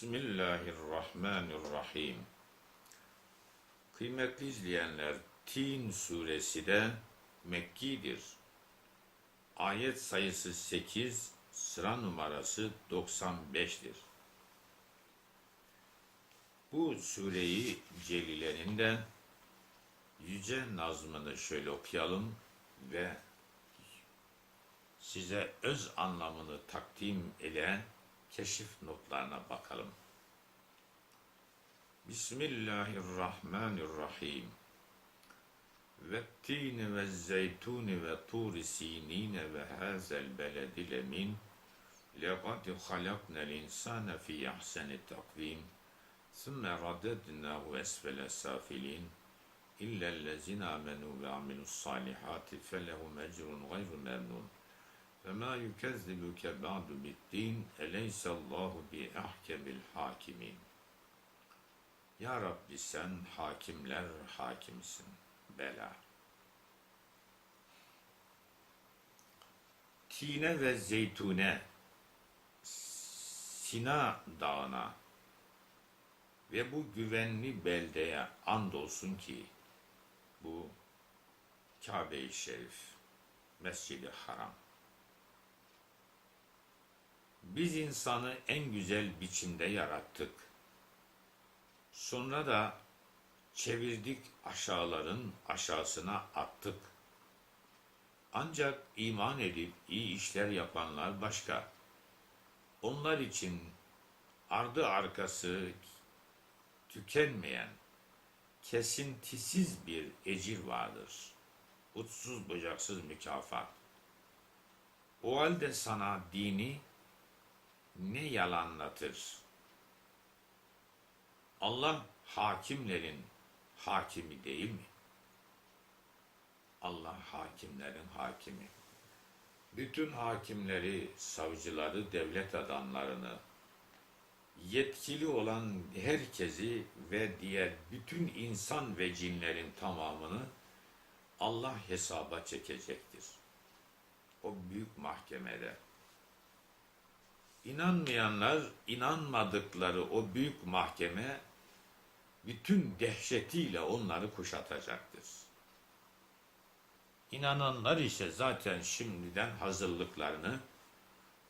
Bismillahirrahmanirrahim. Kıymetli izleyenler, Tin suresi de Mekki'dir. Ayet sayısı 8, sıra numarası 95'tir. Bu sureyi celilenin de yüce nazmını şöyle okuyalım ve size öz anlamını takdim ile keşif notlarına bakalım. Bismillahirrahmanirrahim. Ve tini ve zeytuni ve turi sinine ve hazel beledil emin. لَقَدْ خَلَقْنَا الْاِنْسَانَ فِي اَحْسَنِ تَقْوِيمٍ ثُمَّ رَدَدْنَاهُ أَسْفَلَ سَافِلِينَ إِلَّا الَّذِينَ آمَنُوا وَعَمِلُوا الصَّالِحَاتِ فَلَهُمْ أَجْرٌ غَيْرُ مَمْنُونٍ فَمَا يُكَذِّبُكَ بَعْدُ بِالدِّينِ اَلَيْسَ اللّٰهُ بِأَحْكَمِ الْحَاكِمِينَ Ya Rabbi sen hakimler hakimsin. Bela. Tine ve zeytune Sina dağına ve bu güvenli beldeye andolsun ki bu Kabe-i Şerif, Mescid-i Haram. Biz insanı en güzel biçimde yarattık. Sonra da çevirdik aşağıların aşağısına attık. Ancak iman edip iyi işler yapanlar başka. Onlar için ardı arkası tükenmeyen, kesintisiz bir ecir vardır. Uçsuz bucaksız mükafat. O halde sana dini ne yalanlatır? Allah hakimlerin hakimi değil mi? Allah hakimlerin hakimi. Bütün hakimleri, savcıları, devlet adamlarını, yetkili olan herkesi ve diğer bütün insan ve cinlerin tamamını Allah hesaba çekecektir. O büyük mahkemede. İnanmayanlar, inanmadıkları o büyük mahkeme bütün dehşetiyle onları kuşatacaktır. İnananlar ise zaten şimdiden hazırlıklarını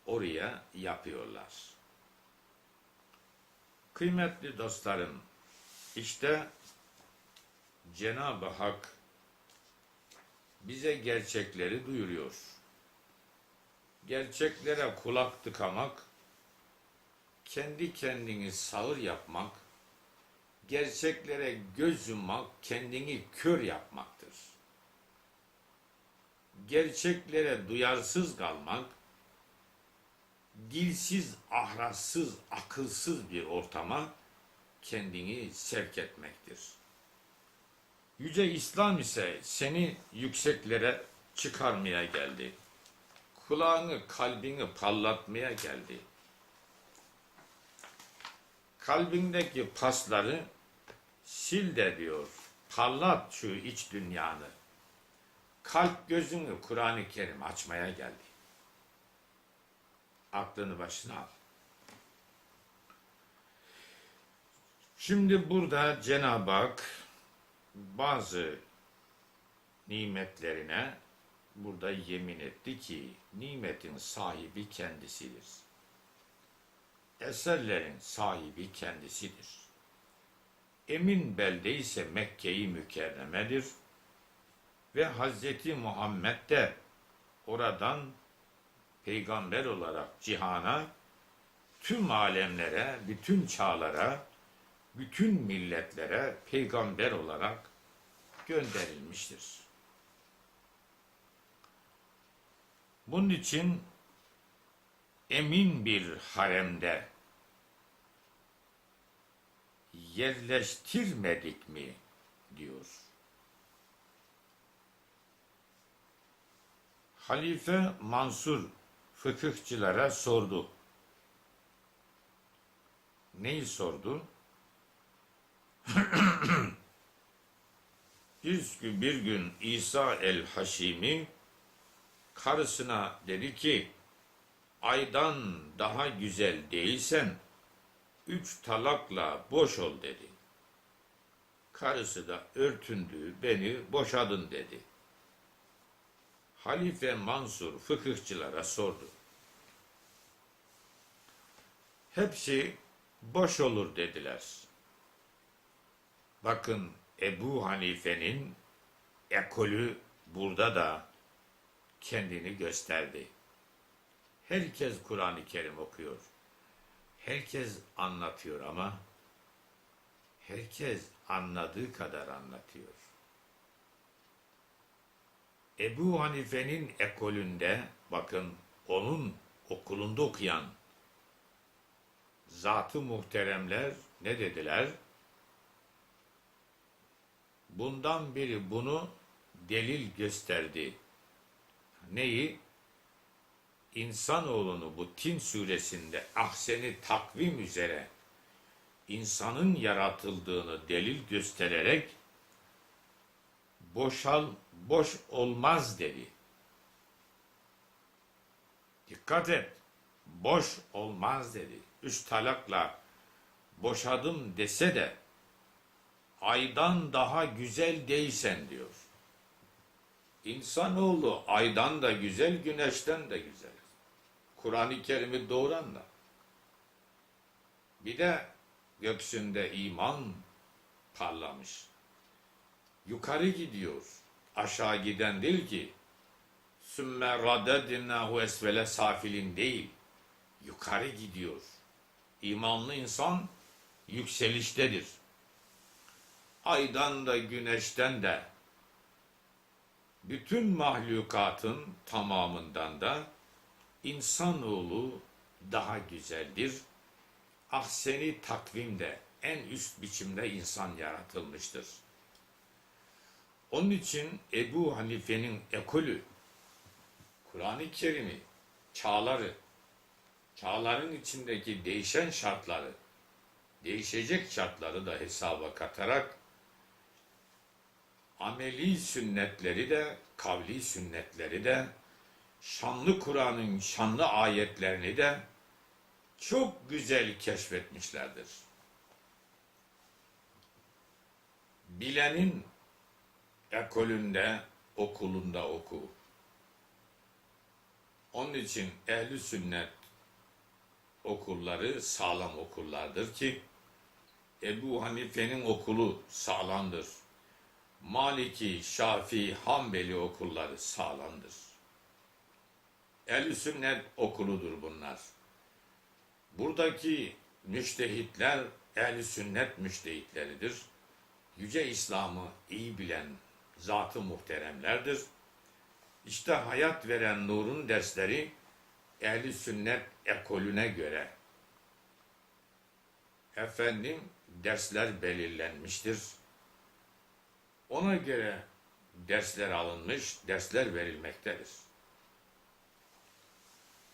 oraya yapıyorlar. Kıymetli dostlarım, işte Cenab-ı Hak bize gerçekleri duyuruyor. Gerçeklere kulak tıkamak, kendi kendini sağır yapmak, gerçeklere göz yummak, kendini kör yapmaktır. Gerçeklere duyarsız kalmak, dilsiz, ahrassız, akılsız bir ortama kendini sevk etmektir. Yüce İslam ise seni yükseklere çıkarmaya geldi. Kulağını, kalbini parlatmaya geldi. Kalbindeki pasları sil de diyor. Parlat şu iç dünyanı. Kalp gözünü Kur'an-ı Kerim açmaya geldi. Aklını başına al. Şimdi burada Cenab-ı Hak bazı nimetlerine burada yemin etti ki nimetin sahibi kendisidir. Eserlerin sahibi kendisidir. Emin belde ise Mekke-i Mükerremedir ve Hazreti Muhammed de oradan peygamber olarak cihana, tüm alemlere, bütün çağlara, bütün milletlere peygamber olarak gönderilmiştir. Bunun için emin bir haremde yerleştirmedik mi diyor. Halife Mansur fıkıhçılara sordu. Neyi sordu? bir gün, bir gün İsa el-Haşimi karısına dedi ki aydan daha güzel değilsen üç talakla boş ol dedi. Karısı da örtündü, beni boşadın dedi. Halife Mansur fıkıhçılara sordu. Hepsi boş olur dediler. Bakın Ebu Hanife'nin ekolü burada da kendini gösterdi. Herkes Kur'an-ı Kerim okuyor. Herkes anlatıyor ama herkes anladığı kadar anlatıyor. Ebu Hanife'nin ekolünde bakın onun okulunda okuyan zatı muhteremler ne dediler? Bundan biri bunu delil gösterdi. Neyi? İnsanoğlunu bu Tin suresinde ahseni takvim üzere insanın yaratıldığını delil göstererek boşal boş olmaz dedi. Dikkat et. Boş olmaz dedi. Üç talakla boşadım dese de aydan daha güzel değilsen diyor. İnsanoğlu aydan da güzel, güneşten de güzel. Kur'an-ı Kerim'i doğuran da. Bir de göksünde iman parlamış. Yukarı gidiyor. Aşağı giden değil ki. Sümme radedinnahu esvele safilin değil. Yukarı gidiyor. İmanlı insan yükseliştedir. Aydan da güneşten de bütün mahlukatın tamamından da insanoğlu daha güzeldir. Ahseni takvimde en üst biçimde insan yaratılmıştır. Onun için Ebu Hanife'nin ekolü, Kur'an-ı Kerim'i, çağları, çağların içindeki değişen şartları, değişecek şartları da hesaba katarak ameli sünnetleri de, kavli sünnetleri de, şanlı Kur'an'ın şanlı ayetlerini de çok güzel keşfetmişlerdir. Bilenin ekolünde, okulunda oku. Onun için ehli sünnet okulları sağlam okullardır ki Ebu Hanife'nin okulu sağlamdır. Maliki, Şafii, Hanbeli okulları sağlamdır. Ehl-i sünnet okuludur bunlar. Buradaki müştehitler ehl-i sünnet müştehitleridir. Yüce İslam'ı iyi bilen zatı muhteremlerdir. İşte hayat veren nurun dersleri ehli sünnet ekolüne göre efendim dersler belirlenmiştir. Ona göre dersler alınmış, dersler verilmektedir.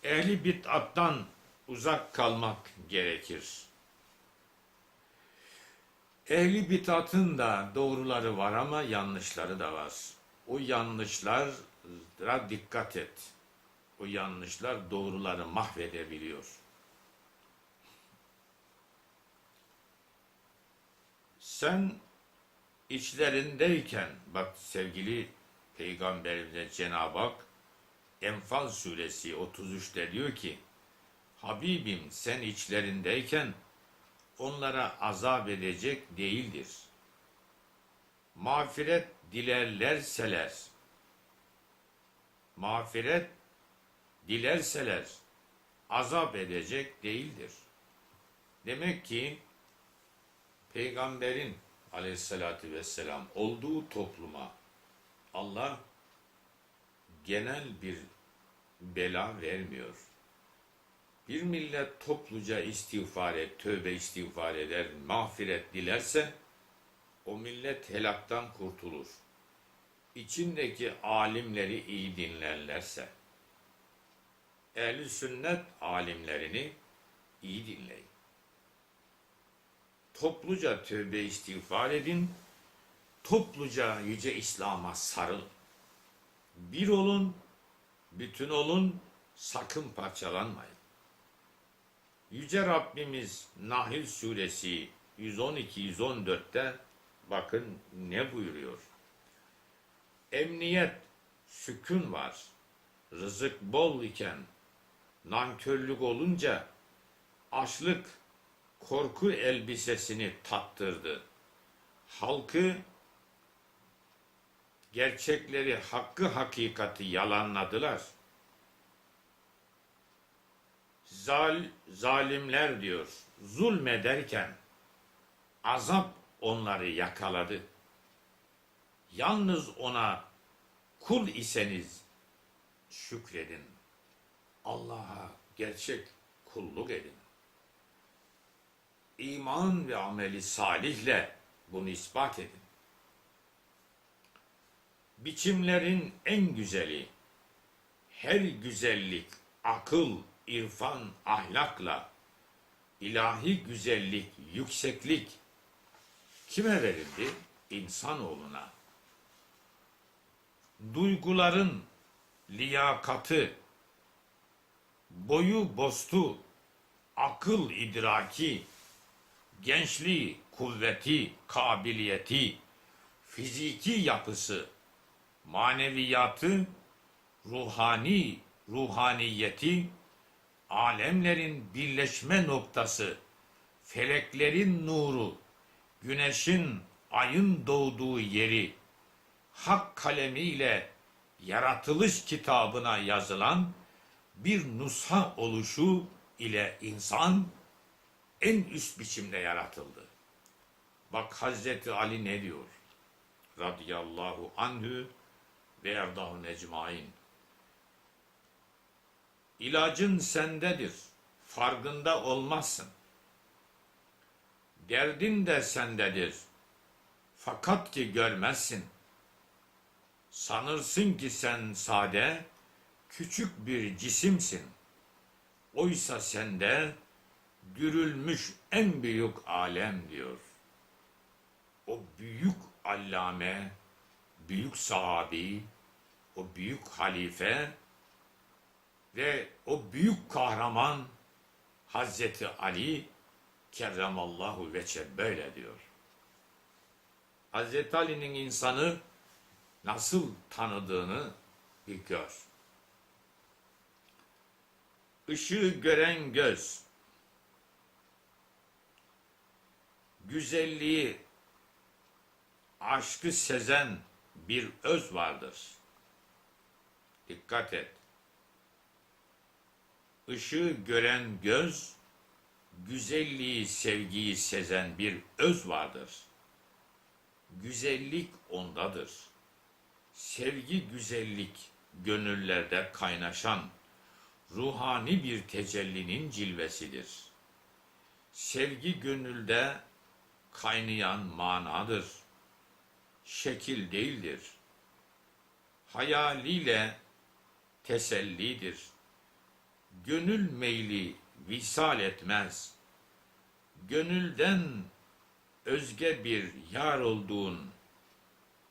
Ehli bid'attan uzak kalmak gerekir. Ehli bid'atın da doğruları var ama yanlışları da var. O yanlışlara dikkat et. O yanlışlar doğruları mahvedebiliyor. Sen içlerindeyken bak sevgili peygamberimize Cenab-ı Hak Enfal suresi 33'te diyor ki Habibim sen içlerindeyken onlara azap edecek değildir. Mağfiret dilerlerseler mağfiret dilerseler azap edecek değildir. Demek ki peygamberin aleyhissalatü vesselam olduğu topluma Allah genel bir bela vermiyor. Bir millet topluca istiğfar et, tövbe istiğfar eder, mağfiret dilerse o millet helaktan kurtulur. İçindeki alimleri iyi dinlerlerse, ehli sünnet alimlerini iyi dinleyin. Topluca tövbe istiğfar edin, topluca yüce İslam'a sarıl. Bir olun, bütün olun, sakın parçalanmayın. Yüce Rabbimiz Nahil suresi 112-114'te bakın ne buyuruyor. Emniyet, sükun var. Rızık bol iken nankörlük olunca açlık korku elbisesini tattırdı. Halkı gerçekleri, hakkı, hakikati yalanladılar. Zal, zalimler diyor, zulmederken azap onları yakaladı. Yalnız ona kul iseniz şükredin. Allah'a gerçek kulluk edin. İman ve ameli salihle bunu ispat edin. Biçimlerin en güzeli, her güzellik, akıl, irfan, ahlakla, ilahi güzellik, yükseklik kime verildi? İnsanoğluna. Duyguların liyakatı, boyu bostu, akıl idraki, gençliği, kuvveti, kabiliyeti, fiziki yapısı, maneviyatı, ruhani, ruhaniyeti, alemlerin birleşme noktası, feleklerin nuru, güneşin, ayın doğduğu yeri, hak kalemiyle yaratılış kitabına yazılan bir nusha oluşu ile insan en üst biçimde yaratıldı. Bak Hazreti Ali ne diyor? Radiyallahu anhü ve erdahun ecmain. İlacın sendedir. Farkında olmazsın. Derdin de sendedir. Fakat ki görmezsin. Sanırsın ki sen sade, küçük bir cisimsin. Oysa sende dürülmüş en büyük alem diyor. O büyük allame, büyük sahabi, o büyük halife ve o büyük kahraman Hazreti Ali kerremallahu veçe böyle diyor. Hazreti Ali'nin insanı nasıl tanıdığını bir gör. Işığı gören göz, güzelliği, aşkı sezen bir öz vardır. Dikkat et. Işığı gören göz, güzelliği, sevgiyi sezen bir öz vardır. Güzellik ondadır. Sevgi, güzellik gönüllerde kaynaşan ruhani bir tecellinin cilvesidir. Sevgi gönülde kaynayan manadır. Şekil değildir. Hayaliyle tesellidir. Gönül meyli visal etmez. Gönülden özge bir yar olduğun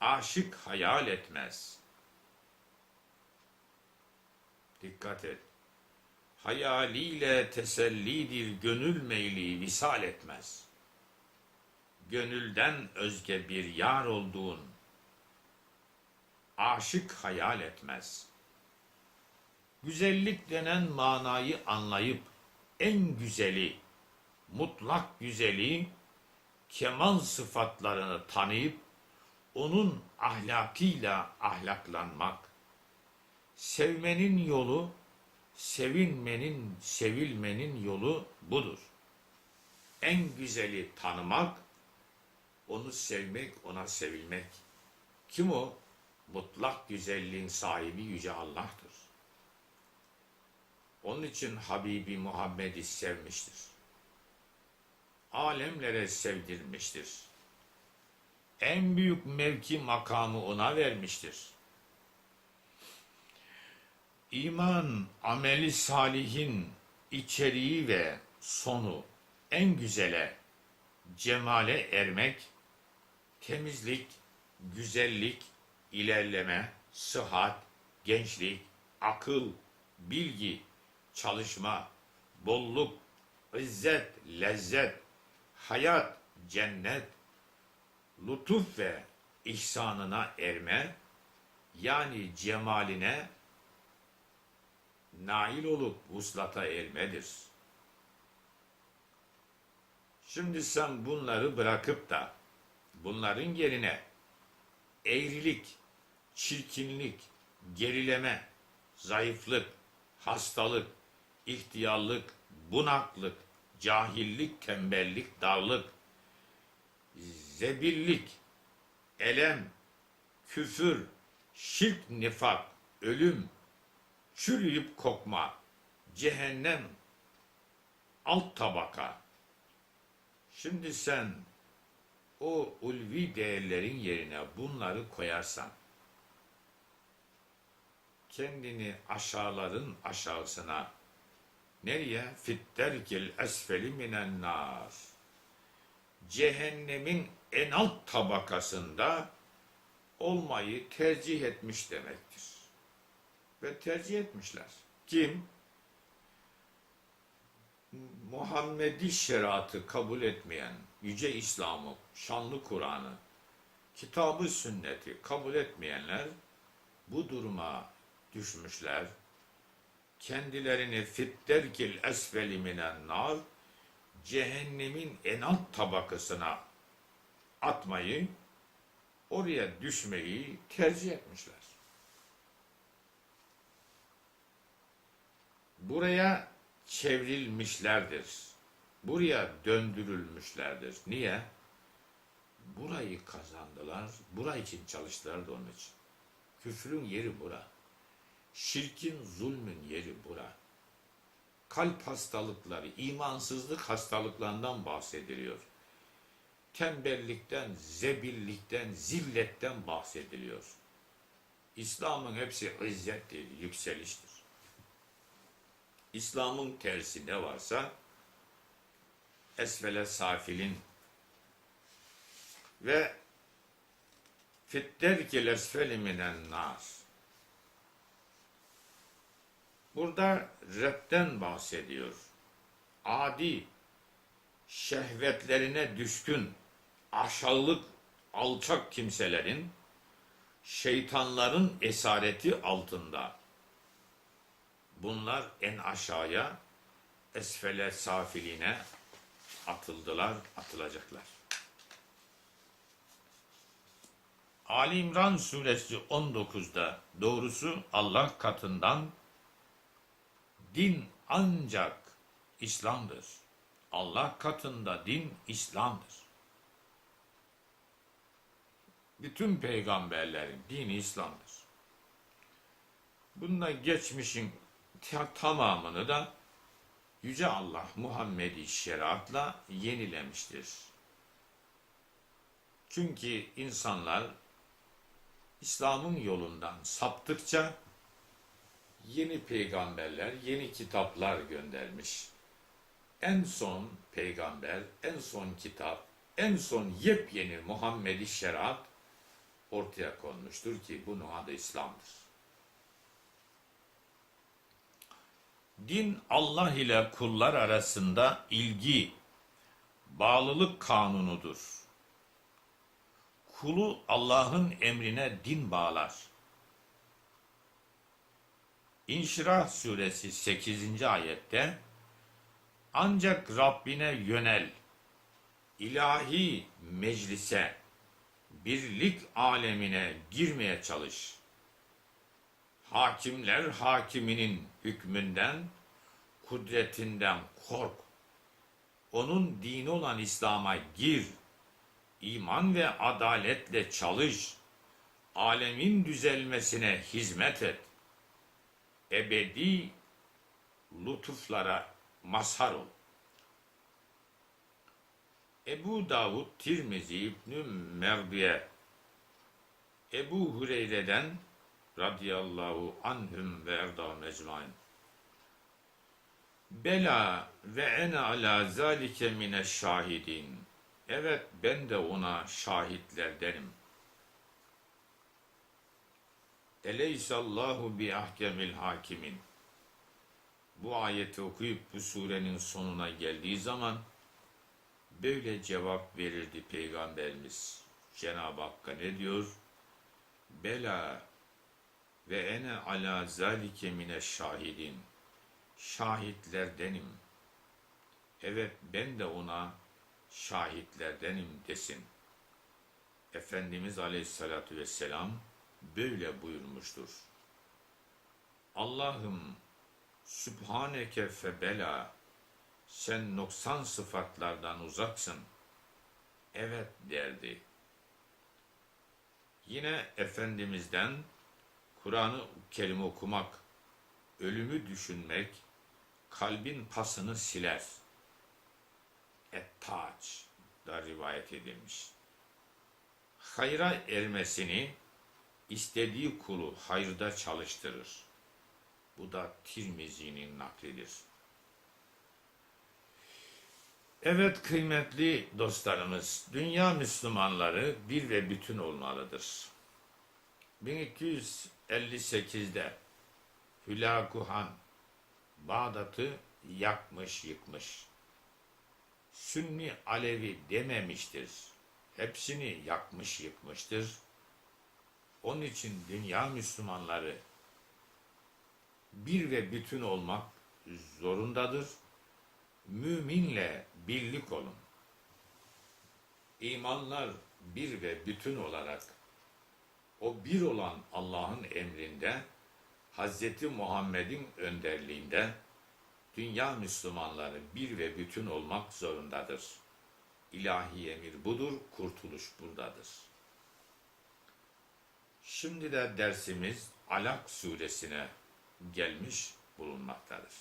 aşık hayal etmez. Dikkat et. Hayaliyle tesellidir gönül meyli visal etmez. Gönülden özge bir yar olduğun aşık hayal etmez. Güzellik denen manayı anlayıp en güzeli, mutlak güzeli, kemal sıfatlarını tanıyıp onun ahlakıyla ahlaklanmak. Sevmenin yolu, sevinmenin, sevilmenin yolu budur. En güzeli tanımak, onu sevmek, ona sevilmek. Kim o? Mutlak güzelliğin sahibi Yüce Allah'tır. Onun için Habibi Muhammed'i sevmiştir. Alemlere sevdirmiştir. En büyük mevki makamı ona vermiştir. İman, ameli salihin içeriği ve sonu en güzele, cemale ermek, temizlik, güzellik, ilerleme, sıhhat, gençlik, akıl, bilgi, çalışma, bolluk, izzet, lezzet, hayat, cennet, lütuf ve ihsanına erme, yani cemaline nail olup vuslata ermedir. Şimdi sen bunları bırakıp da bunların yerine eğrilik, çirkinlik, gerileme, zayıflık, hastalık, ihtiyarlık, bunaklık, cahillik, tembellik, darlık, zebillik, elem, küfür, şirk, nifak, ölüm, çürüyüp kokma, cehennem, alt tabaka. Şimdi sen o ulvi değerlerin yerine bunları koyarsan, kendini aşağıların aşağısına, nereye? Fitterkil esfeli minen nar. Cehennemin en alt tabakasında olmayı tercih etmiş demektir. Ve tercih etmişler. Kim? Muhammedi şeriatı kabul etmeyen, yüce İslam'ı, şanlı Kur'an'ı, kitabı sünneti kabul etmeyenler bu duruma düşmüşler. Kendilerini fitterkil esfeli minen nar, cehennemin en alt tabakasına atmayı, oraya düşmeyi tercih etmişler. Buraya çevrilmişlerdir. Buraya döndürülmüşlerdir. Niye? Burayı kazandılar. Bura için çalıştılar da onun için. Küfrün yeri bura. Şirkin, zulmün yeri bura. Kalp hastalıkları, imansızlık hastalıklarından bahsediliyor. Tembellikten, zebillikten, zilletten bahsediliyor. İslam'ın hepsi izzettir, yükseliştir. İslam'ın tersi ne varsa esfele safilin ve fitterkil esfeli minen nas. Burada redden bahsediyor. Adi, şehvetlerine düşkün, aşağılık, alçak kimselerin, şeytanların esareti altında bunlar en aşağıya esfele safiline atıldılar, atılacaklar. Ali İmran suresi 19'da doğrusu Allah katından din ancak İslam'dır. Allah katında din İslam'dır. Bütün peygamberlerin dini İslam'dır. Bunda geçmişin tamamını da Yüce Allah Muhammedi şeriatla yenilemiştir. Çünkü insanlar İslam'ın yolundan saptıkça yeni peygamberler, yeni kitaplar göndermiş. En son peygamber, en son kitap, en son yepyeni Muhammedi şeriat ortaya konmuştur ki bunun adı İslam'dır. Din Allah ile kullar arasında ilgi, bağlılık kanunudur. Kulu Allah'ın emrine din bağlar. İnşirah suresi 8. ayette ancak Rabbine yönel, ilahi meclise, birlik alemine girmeye çalış. Hakimler hakiminin hükmünden, kudretinden kork. Onun dini olan İslam'a gir. İman ve adaletle çalış. Alemin düzelmesine hizmet et. Ebedi lütuflara mazhar ol. Ebu Davud, Tirmizi, İbn-i Ebu Hureyre'den radıyallahu anhüm ve erda mecmain. Bela ve ene ala zalike mine şahidin. Evet ben de ona şahitlerdenim. Eleysallahu bi ahkemil hakimin. bu ayeti okuyup bu surenin sonuna geldiği zaman böyle cevap verirdi Peygamberimiz. Cenab-ı Hakk'a ne diyor? Bela ve ene ala zalike mine şahidin. Şahitlerdenim. Evet ben de ona şahitlerdenim desin. Efendimiz Aleyhisselatü Vesselam böyle buyurmuştur. Allah'ım Sübhaneke febela sen noksan sıfatlardan uzaksın. Evet derdi. Yine Efendimiz'den Kur'an-ı Kerim okumak, ölümü düşünmek, kalbin pasını siler. Et-Taç da rivayet edilmiş. Hayra ermesini istediği kulu hayırda çalıştırır. Bu da Tirmizi'nin naklidir. Evet kıymetli dostlarımız, dünya Müslümanları bir ve bütün olmalıdır. 1200 58'de Hülakuhan Bağdat'ı yakmış yıkmış. Sünni Alevi dememiştir. Hepsini yakmış yıkmıştır. Onun için dünya Müslümanları bir ve bütün olmak zorundadır. Müminle birlik olun. İmanlar bir ve bütün olarak o bir olan Allah'ın emrinde Hazreti Muhammed'in önderliğinde dünya Müslümanları bir ve bütün olmak zorundadır. İlahi emir budur, kurtuluş buradadır. Şimdi de dersimiz Alak suresine gelmiş bulunmaktadır.